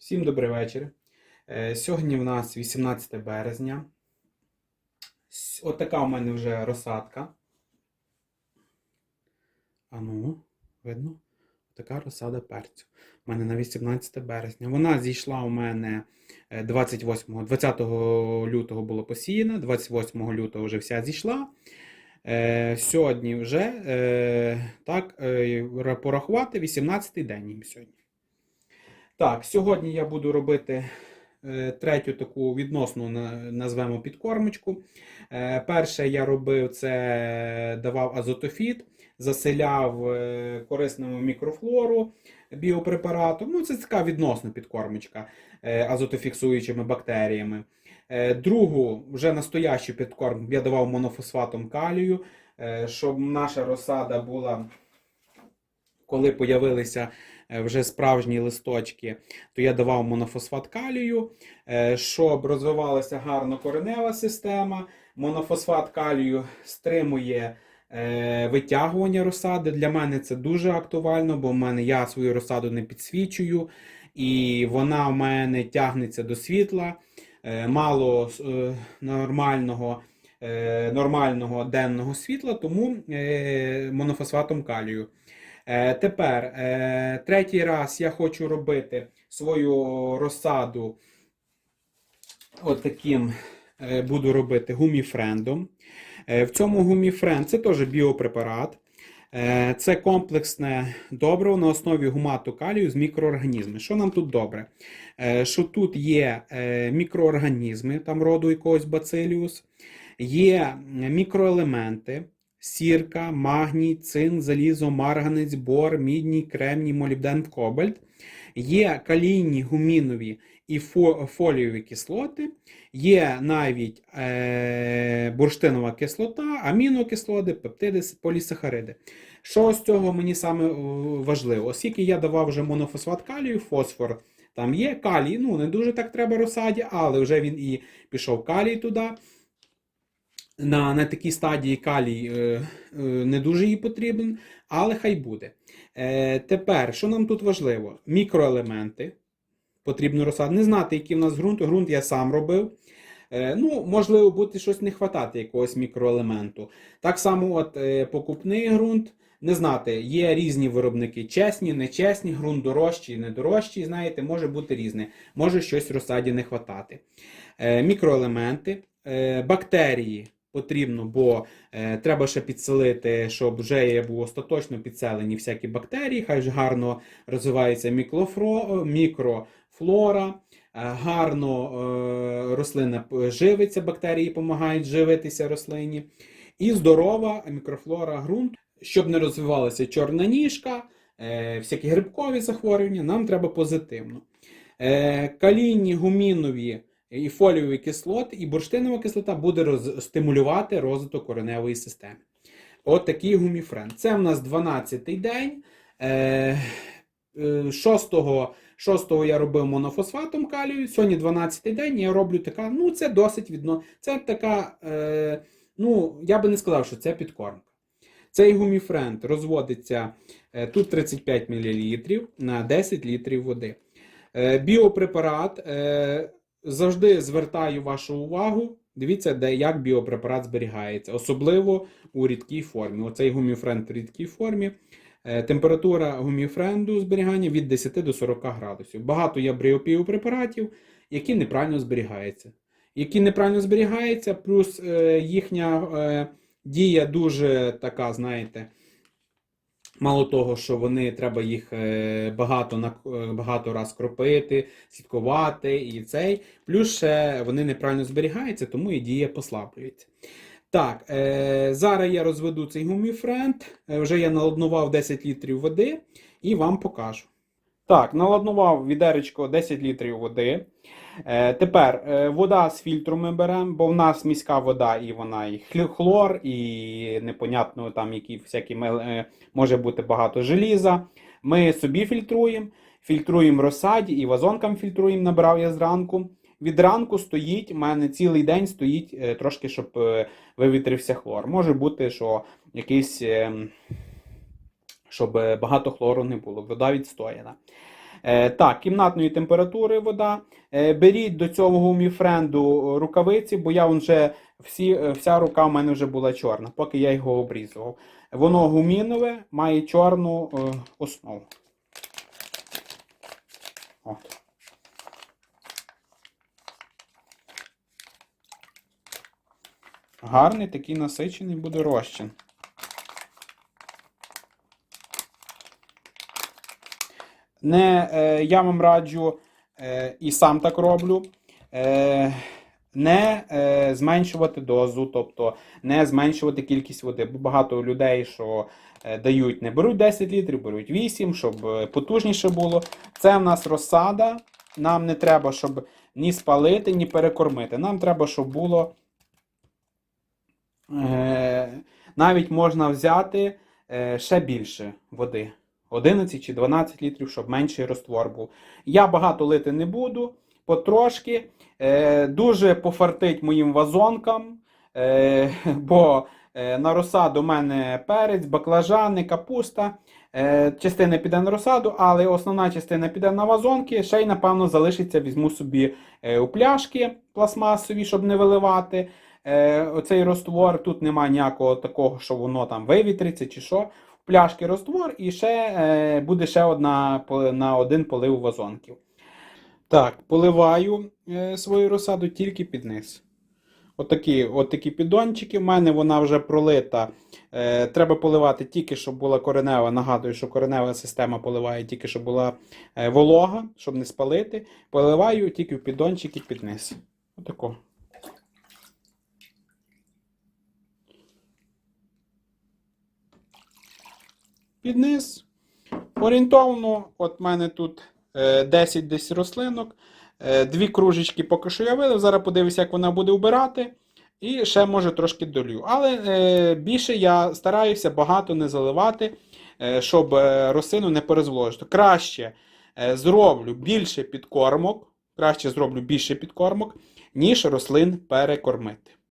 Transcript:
Всім добрий вечір. Е, Сьогодні в нас 18 березня. Отака у мене вже розсадка. А ну, видно? Така розсада перцю. У мене на 18 березня. Вона зійшла у мене е, 28, 20 лютого було посіяно, 28 лютого вже вся зійшла. Е, Сьогодні вже е, так е, порахувати 18 день їм сьогодні. Так, сьогодні я буду робити е, третю таку відносну назвемо підкормочку. Е, перше я робив це давав азотофіт, заселяв е, корисному мікрофлору біопрепаратом. Ну, це така відносна підкормочка азотофіксуючими бактеріями. Другу, вже настоящу підкормку я давав монофосфатом калію, щоб наша розсада була, коли появилися вже справжні листочки, то я давав монофосфат калію, е, щоб розвивалася гарно коренева система. Монофосфат калію стримує е, витягування розсади. Для мене це дуже актуально, бо в мене я свою розсаду не підсвічую, і вона в мене тягнеться до світла. Е, Мало е, нормального, е, нормального денного світла, тому е, монофосфатом калію. Е, Тепер, е, третій раз я хочу робити свою розсаду от е, буду робити гуміфрендом. В цьому гуміфренд це теж біопрепарат. Це комплексне добриво на основі гумату калію з мікроорганізмами. Що нам тут добре? Що тут є мікроорганізми, там роду якогось бациліус, є мікроелементи, сірка, магній, цинк, залізо, марганець, бор, мідній, кремній, молібден, кобальт. Є калійні гумінові і фо- фолієві кислоти, є навіть е, бурштинова кислота, амінокислоти, пептиди, полісахариди. Що з цього мені саме е, важливо? Оскільки я давав вже монофосфат калію, фосфор, там є калій, ну не дуже так треба розсаді, але вже він і пішов калій туди. На, на такій стадії калій е, е, не дуже їй потрібен, але хай буде. Е, тепер, що нам тут важливо? Мікроелементи. Потрібно розсади. Не знати, який в нас ґрунт. Ґрунт я сам робив. Е, ну, можливо, буде щось не хватати якогось мікроелементу. Так само, от е, покупний ґрунт. Не знати, є різні виробники, чесні, нечесні, ґрунт дорожчий, недорожчий, знаєте, може бути різне. Може щось розсаді не хватати. Е, мікроелементи, е, бактерії потрібно, бо е, треба ще підселити, щоб вже є було остаточно підселені всякі бактерії, хай ж гарно розвивається мікрофро, мікрофлора, е, гарно е, рослина живиться, бактерії допомагають живитися рослині. І здорова мікрофлора ґрунту, щоб не розвивалася чорна ніжка, е, всякі грибкові захворювання, нам треба позитивно. Е, калійні, гумінові і фоліові кислоти, і бурштинова кислота буде роз, стимулювати розвиток кореневої системи. От такий гуміфрен. Це в нас 12-й день. Е, е, 6-го, 6-го я робив монофосфатом калію. Сьогодні 12-й день я роблю така, ну це досить відно. Це така, е, ну, я би не сказав, що це підкормка. Цей гуміфренд розводиться е, тут 35 мл на 10 літрів води. Е, Біопрепарат е, завжди звертаю вашу увагу. Дивіться, де як біопрепарат зберігається, особливо у рідкій формі. Оцей гуміфренд в рідкій формі. Е, Температура гуміфренду зберігання від 10 до 40 градусів. Багато є біопрепаратів, які неправильно зберігаються. Які неправильно зберігаються, плюс е, їхня е, дія дуже така, знаєте, Мало того, що вони треба їх е, багато е, багато раз кропити, слідкувати і цей. Плюс ще вони неправильно зберігаються, тому і дія послаблюється. Так, е, зараз я розведу цей гуміфренд. Е, вже я наладнував 10 літрів води і вам покажу. Так, наладнував відеречко 10 літрів води. Е, тепер е, вода з фільтру ми беремо, бо в нас міська вода, і вона і хлор, і непонятно там які всякі е, може бути багато желіза. Ми собі фільтруємо, фільтруємо розсаді і вазонкам фільтруємо, набрав я зранку. Від ранку стоїть, у мене цілий день стоїть трошки, щоб вивітрився хлор. Може бути, що якийсь, е, щоб е, багато хлору не було, вода відстояна. Е, так, кімнатної температури вода. Е, беріть до цього гуміфренду рукавиці, бо я вже всі, вся рука в мене вже була чорна, поки я його обрізував. Воно гумінове, має чорну основу. От. Гарний такий насичений буде розчин. Не, е, я вам раджу е, і сам так роблю. Е, не е, зменшувати дозу, тобто не зменшувати кількість води. Бо багато людей, що е, дають, не беруть 10 літрів, беруть 8, щоб е, потужніше було. Це в нас розсада. Нам не треба, щоб ні спалити, ні перекормити. Нам треба, щоб було. Е, навіть можна взяти е, ще більше води. 11 чи 12 літрів, щоб менший роствор був. Я багато лити не буду, потрошки. Е, дуже пофартить моїм вазонкам, е, бо е, на розсаду у мене перець, баклажани, капуста. Е, частина піде на розсаду, але основна частина піде на вазонки. Ще й, напевно, залишиться, візьму собі е, у пляшки пластмасові, щоб не виливати. Е, оцей роствор, тут немає ніякого такого, що воно там вивітриться чи що. Пляшки роствор і ще е, буде ще одна на один полив вазонків. Так, поливаю е, свою розсаду тільки під низ. Отакі, отакі піддончики. В мене вона вже пролита. Е, треба поливати тільки, щоб була коренева. Нагадую, що коренева система поливає тільки, щоб була е, волога, щоб не спалити. Поливаю тільки в піддончики під низ. Отако. Під низ. Орієнтовно, от в мене тут е, 10 десь рослинок. Е, Дві кружечки поки що я вилив. Зараз подивлюся, як вона буде вбирати. І ще може трошки долю. Але е, більше я стараюся багато не заливати, е, щоб е, рослину не перезволожити. Краще е, зроблю більше підкормок, краще зроблю більше підкормок, ніж рослин перекормити.